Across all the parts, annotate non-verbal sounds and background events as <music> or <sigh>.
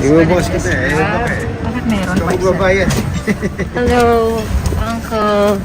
Ibubukas eh. Ayaw pa eh. Bakit meron pa isa? magbabayad. Hello, Uncle.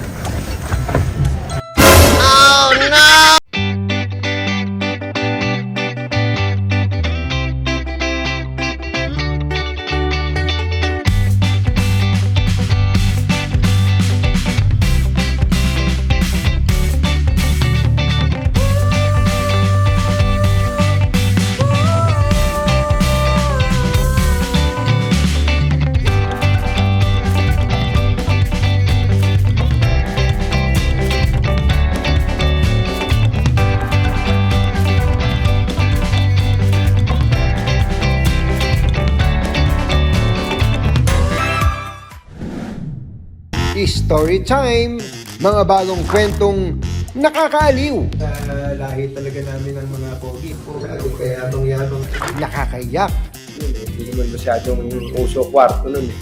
Story time! Mga bagong kwentong nakakaaliw, sa lahi talaga namin ng mga pogi. Lalo kaya yabang-yabang. nakakaiyak, Hindi naman masyadong uso kwarto nun eh.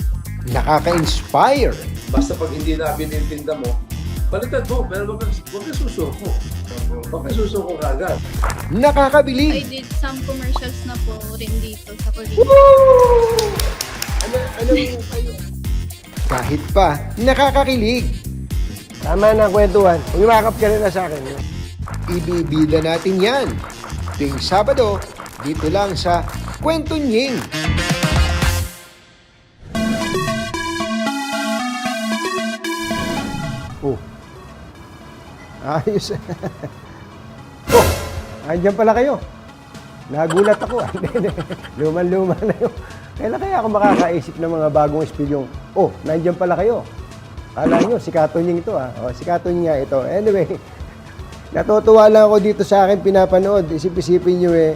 nakaka-inspire, Basta pag hindi na binintinda mo, palitan mo, pero wag ka, wag ka susuko. Wag ka susuko kagad. I nakakabilib, did some commercials na po rin dito sa Korea. Ano, ano yung kayo? Kahit pa nakakakilig. Tama na kwentuhan. Umiwakap ka na sa akin. Ibibida natin yan. Tuwing Sabado, dito lang sa Kwento Nying. Oh. Ayos. <laughs> oh, andyan pala kayo. Nagulat ako. <laughs> Luman-luma na yun. Kailan kaya ako makakaisip ng mga bagong espilyong, oh, nandyan pala kayo. Kala nyo, si Katunying ito ah. Oh, si Katunying nga ito. Anyway, <laughs> natutuwa lang ako dito sa akin pinapanood. Isip-isipin nyo eh,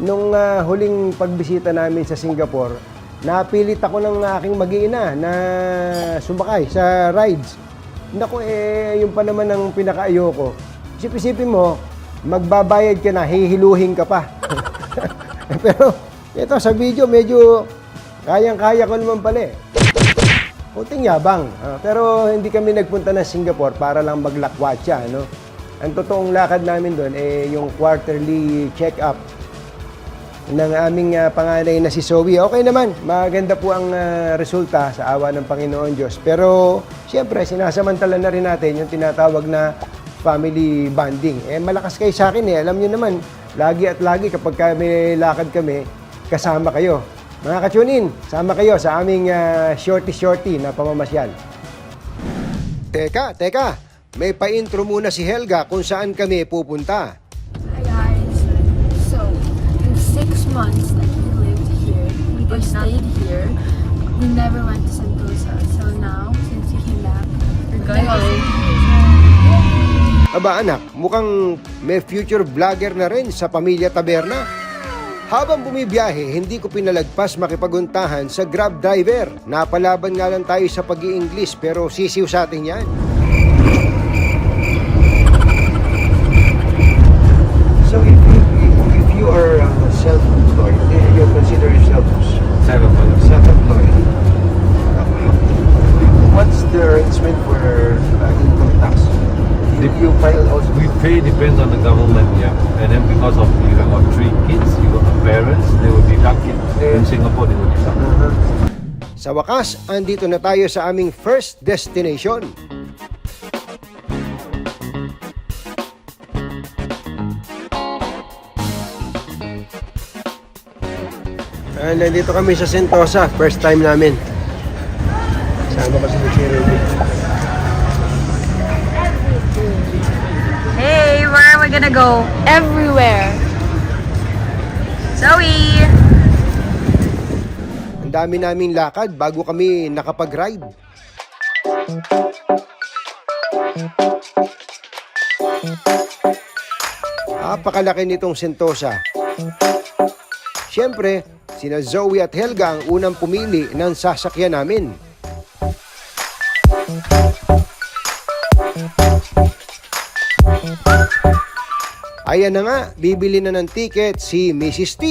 nung ah, huling pagbisita namin sa Singapore, napilit ako ng aking mag-iina na sumakay sa rides. Naku eh, yung pa naman ang pinaka-ayoko. Isip-isipin mo, magbabayad ka na, hihiluhin ka pa. <laughs> Pero ito sa video, medyo kayang-kaya ko naman pala eh. Kunting yabang. Ah, pero hindi kami nagpunta ng Singapore para lang maglakwatsa. No? Ang totoong lakad namin doon eh yung quarterly check-up ng aming ah, panganay na si Zoe. Okay naman, maganda po ang ah, resulta sa awa ng Panginoon Diyos. Pero siyempre, sinasamantala na rin natin yung tinatawag na family bonding. Eh, malakas kayo sa akin eh. Alam niyo naman, lagi at lagi kapag kami lakad kami, kasama kayo. Mga kachunin, sama kayo sa aming ah, shorty-shorty na pamamasyal. Teka, teka, may pa-intro muna si Helga kung saan kami pupunta. Hi guys. So, in six months that we lived here, we stayed here. We never went to Sentosa. So now, since we came back, we're going to Aba anak, mukhang may future vlogger na rin sa Pamilya Taberna. Habang bumibiyahe, hindi ko pinalagpas makipaguntahan sa grab driver. Napalaban nga lang tayo sa pag english pero sisiw sa atin yan. Sa wakas, andito na tayo sa aming first destination. Ah, nandito kami sa Sentosa. First time namin. Sama kasi ni si Ruby. Hey, where are we gonna go? everywhere. Zoe! Ang dami naming lakad bago kami nakapag-ride. Apakalaki nitong Sentosa. Siyempre, sina Zoe at Helga ang unang pumili ng sasakyan namin. Ayan na nga, bibili na ng ticket si Mrs. T.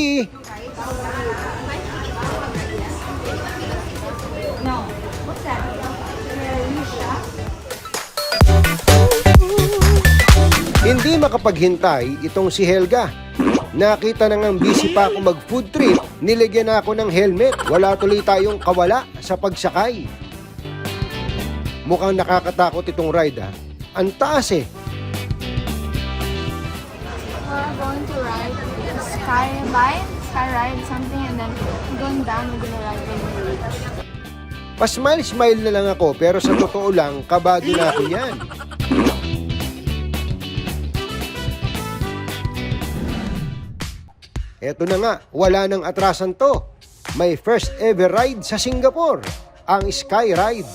Hindi makapaghintay itong si Helga. Nakita na nga busy pa ako mag food trip, niligyan na ako ng helmet. Wala tuloy tayong kawala sa pagsakay. Mukhang nakakatakot itong ride ha. Ang taas eh. We're going to ride the sky line, sky ride, something, and then going down, we're gonna ride the Pa-smile-smile na lang ako pero sa totoo lang, kabado na ako yan. Eto na nga, wala nang atrasan to. May first ever ride sa Singapore, ang Sky Ride.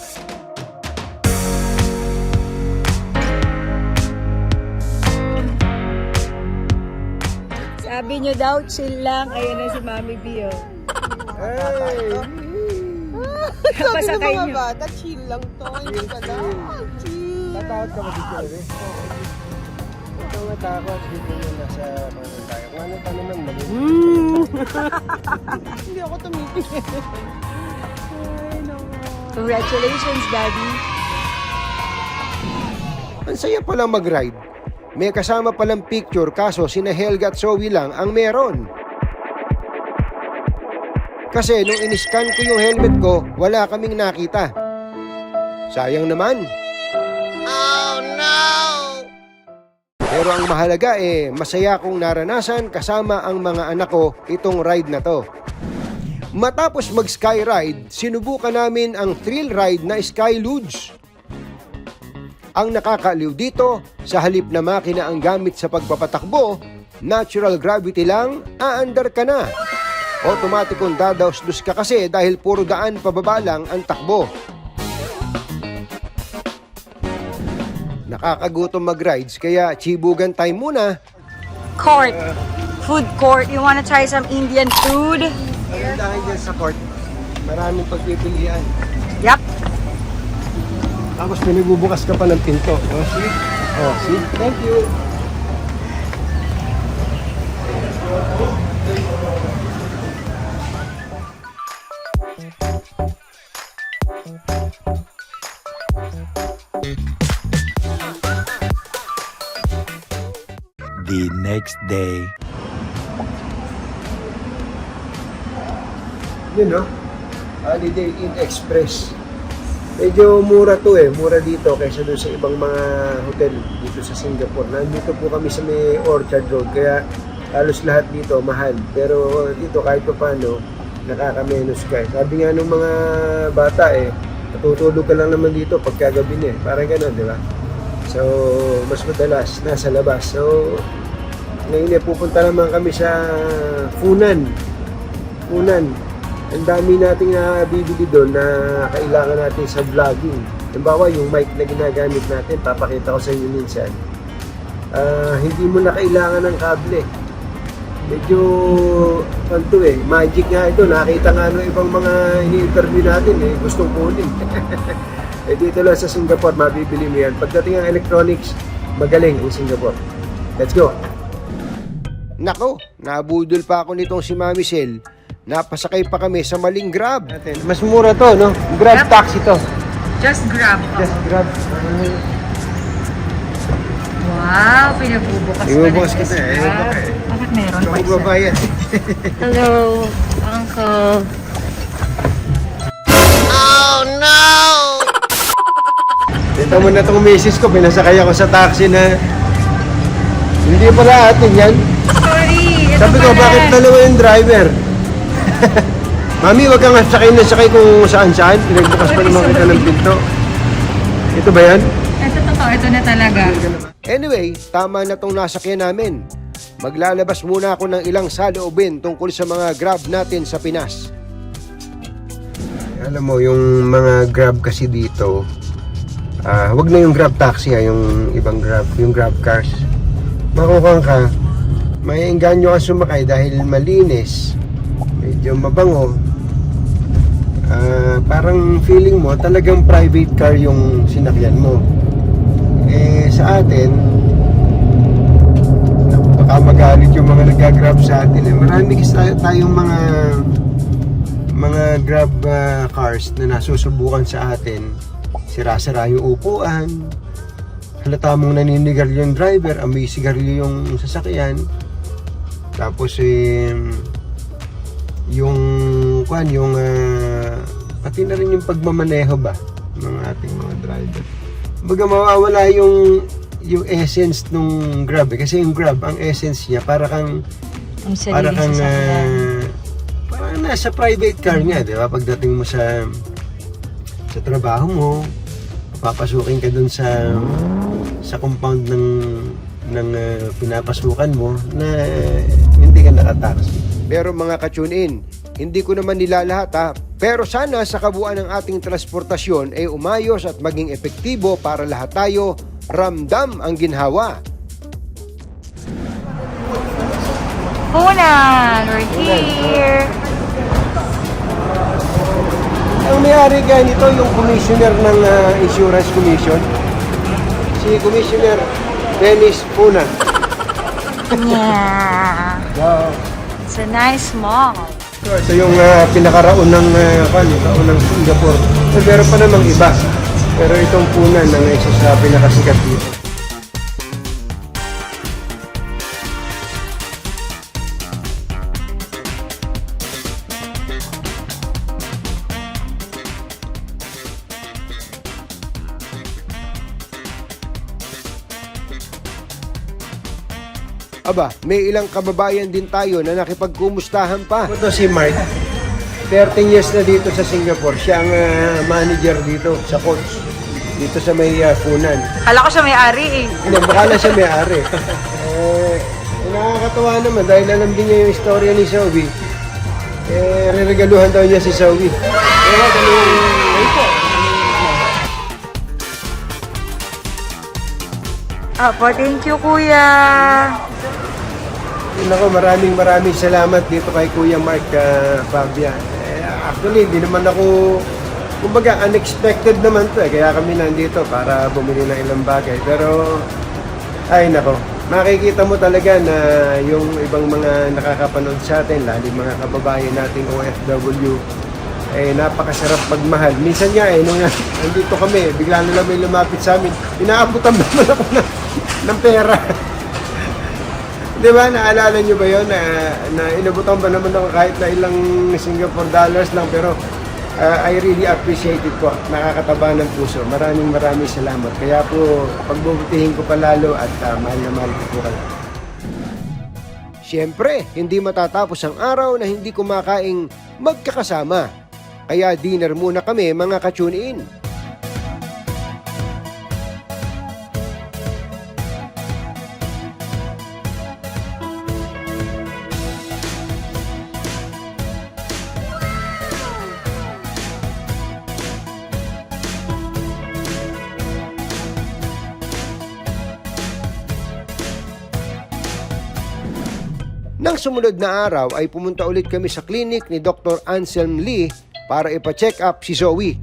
Sabi nyo daw, chill lang. Ayun na si Mami Bio. Hey! <laughs> Pasakay nyo. bata, chill lang to. Hindi ka na. Chill. Tatakot ka ba dito, Ere? Ito matakot dito yung nasa ano tayo. Kung ano pa naman, mali. <laughs> Hindi ako tumitingin. Congratulations, Daddy. Ang saya pala mag-ride. May kasama palang picture kaso sina Helga at Zoe lang ang meron. Kasi nung in-scan ko yung helmet ko, wala kaming nakita. Sayang naman. Pero ang mahalaga eh, masaya kong naranasan kasama ang mga anak ko itong ride na to. Matapos mag-sky ride, sinubukan namin ang thrill ride na Sky Luge. Ang nakakaaliw dito, sa halip na makina ang gamit sa pagpapatakbo, natural gravity lang, aandar ka na. Otomatikong dadaos-dus ka kasi dahil puro daan pababa lang ang takbo. Nakakagutom mag-rides kaya chibugan time muna. Court. Food court. You wanna try some Indian food? Ang dahil dyan sa court, maraming pagpipilian. Yep. Tapos pinagbubukas ka pa ng pinto. Oh, see? Oh, see? Thank you. the next day. Yun, no? Holiday Inn Express. Medyo mura to eh. Mura dito kaysa doon sa ibang mga hotel dito sa Singapore. Nandito po kami sa may Orchard Road. Kaya halos lahat dito mahal. Pero dito kahit pa paano, nakakamenos ka. eh. Sabi nga nung mga bata eh, natutulog ka lang naman dito pagkagabi na eh. Parang gano'n, di ba? So, mas madalas nasa labas. So, ngayon eh, pupunta naman kami sa Funan. Funan. Ang dami nating nabibili doon na kailangan natin sa vlogging. Halimbawa, yung mic na ginagamit natin, papakita ko sa inyo minsan. Ah, hindi mo na kailangan ng kable. Medyo, ano eh, magic nga ito. Nakita nga ng ibang mga ini-interview natin eh, gustong kunin. <laughs> eh dito lang sa Singapore, mabibili mo yan. Pagdating ang electronics, magaling ang Singapore. Let's go! Nako, nabudol pa ako nitong si Mami Sel. Napasakay pa kami sa maling grab. Mas mura to, no? Grab Yep. taxi to. Just grab. Just grab. Wow, pinagbubukas Ibubukas pa kita ng eh. grab. Ibubukas eh. Bakit meron pa isa? magbabayad. Hello, Uncle. Ito mo na itong misis ko, pinasakay ako sa taxi na hindi pala atin yan. Sabi ko, bakit dalawa yung driver? <laughs> Mami, wag kang sakay na sakay kung saan saan. Pinagbukas pa naman kita ng pinto. Ito ba yan? Ito totoo, ito na talaga. Anyway, tama na tong nasakyan namin. Maglalabas muna ako ng ilang saloobin tungkol sa mga grab natin sa Pinas. Alam mo, yung mga grab kasi dito, ah wag na yung grab taxi ha, yung ibang grab, yung grab cars. Makukuha ka, may engganyo ka sumakay dahil malinis, medyo mabango. Ah, parang feeling mo talagang private car yung sinakyan mo. Eh sa atin, baka magalit yung mga nag-grab sa atin. Eh. Marami kasi tayo- tayong mga mga grab ah, cars na nasusubukan sa atin. Sira-sira yung upuan. Halata mong naninigarilyo yung driver, amoy sigarilyo yung sasakyan. Tapos eh, yung kwan, yung ah, pati na rin yung pagmamaneho ba ng ating mga driver. Baga mawawala yung yung essence nung Grab eh. Kasi yung Grab, ang essence niya para kang Ang para kang ah, parang nasa private car niya, di ba? Pagdating mo sa sa trabaho mo, papasukin ka dun sa sa compound ng ng ah, pinapasukan mo na hindi ka nakataksi. Pero mga ka-tune-in, hindi ko naman nilalahat ha. Pero sana sa kabuuan ng ating transportasyon ay umayos at maging epektibo para lahat tayo ramdam ang ginhawa. Hunan, we're here. Ang may-ari kaya nito yung commissioner ng ah, insurance commission. Si Commissioner Dennis Puna. Yeah. It's a nice mall. So, ito yung uh, pinakaraon ng uh, kan, Singapore. Eh, meron pa namang iba. Pero itong punan ang isa sa pinakasikat dito. Aba, may ilang kababayan din tayo na nakipagkumustahan pa. Ito si Mark. 13 years na dito sa Singapore. Siya ang ah, manager dito sa coach. Dito sa may uh, Funan. Kala ko siya may-ari eh. Hindi, baka na siya may-ari. eh, nakakatawa naman dahil alam din niya yung istorya ni Zoe. Eh, reregaluhan daw niya si Zoe. Kaya kami Apo, thank you kuya. Nako, maraming maraming salamat dito kay Kuya Mark uh, Fabia. Eh, actually, hindi naman ako, kumbaga, unexpected naman to eh. Kaya kami nandito para bumili ng ilang bagay. Pero, ay nako, makikita mo talaga na yung ibang mga nakakapanood sa atin, lalo mga kababayan nating OFW, eh napakasarap magmahal. Minsan nga eh, nung nandito kami, bigla na lang may lumapit sa amin, inaabutan <laughs> naman ako ng, ng pera. Di ba, naalala nyo ba yun na, na inabutan ba naman ako kahit na ilang Singapore dollars lang pero uh, I really appreciate it po. Nakakataba ng puso. Maraming maraming salamat. Kaya po, pagbubutihin ko pa lalo at uh, mahal na mahal ko po kayo. Siyempre, hindi matatapos ang araw na hindi kumakaing magkakasama. Kaya dinner muna kami mga ka-tune in. Nang sumunod na araw ay pumunta ulit kami sa clinic ni Dr. Anselm Lee para ipa-check up si Zoe.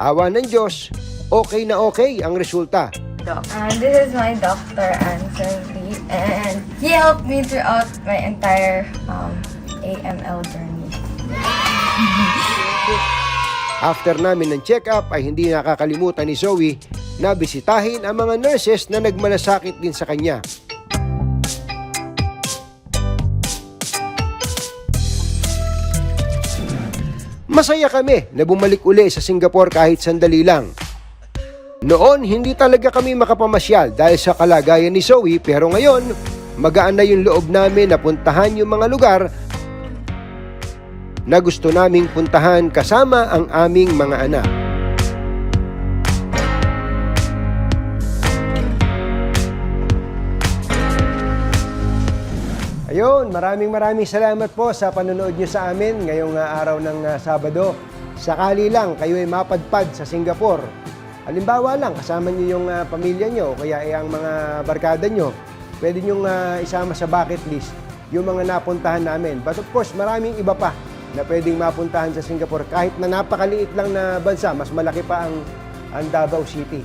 Awa ng Diyos, okay na okay ang resulta. Uh, this is my doctor, Anson Lee, and he helped me throughout my entire um, AML journey. <laughs> After namin ng check-up ay hindi nakakalimutan ni Zoe na bisitahin ang mga nurses na nagmalasakit din sa kanya. Masaya kami na bumalik uli sa Singapore kahit sandali lang. Noon, hindi talaga kami makapamasyal dahil sa kalagayan ni Zoe pero ngayon, magaan na yung loob namin na puntahan yung mga lugar na gusto naming puntahan kasama ang aming mga anak. Ayun, maraming maraming salamat po sa panonood nyo sa amin ngayong ah, araw ng ah, Sabado. Sakali lang kayo ay mapadpad sa Singapore. Halimbawa lang, kasama nyo yung ah, pamilya nyo o kaya ay ang mga barkada nyo. Pwede nyo ah, isama sa bucket list yung mga napuntahan namin. But of course, maraming iba pa na pwedeng mapuntahan sa Singapore. Kahit na napakaliit lang na bansa, mas malaki pa ang, ang Davao City.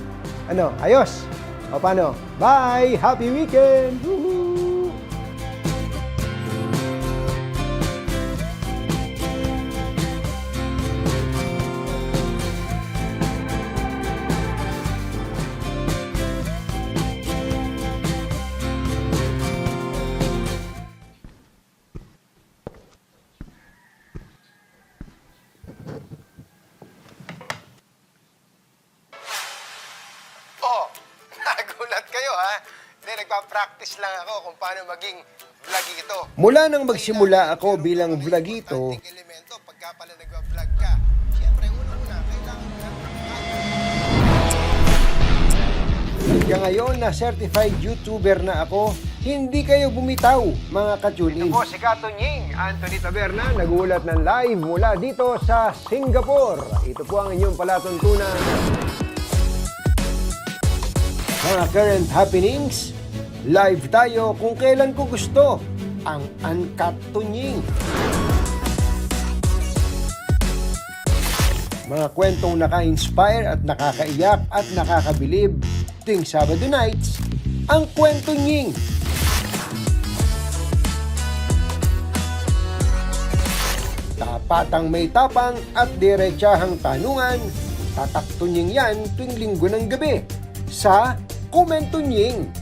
Ano, ayos? O paano? Bye! Happy weekend! Woohoo! Nagpa-practice lang ako kung paano maging vlogito. Mula nang magsimula ako bilang vlogito, elemento pagka pala nagva-vlog ka, syempre, unang-una, kailangan mo ng Hanggang ngayon na certified YouTuber na ako, hindi kayo bumitaw, mga katulin. Ito po si Kato Nying, Anthony Taberna, nagulat ng live mula dito sa Singapore. Ito po ang inyong palatuntunan. Mga current happenings, live tayo kung kailan ko gusto. Ang Uncut Tunying. Mga kwentong naka-inspire at nakakaiyak at nakakabilib tuwing Sabado nights, ang kwento nying. Tapatang may tapang at diretsahang tanungan, tataktunying yan tuwing linggo ng gabi sa Komento Nying.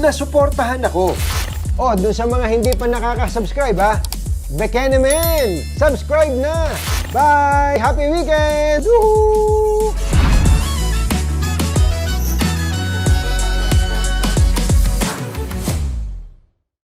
na suportahan ako. Oh, dun sa mga hindi pa nakaka-subscribe ha, Bekenemen! Subscribe na! Bye! Happy weekend! Woohoo!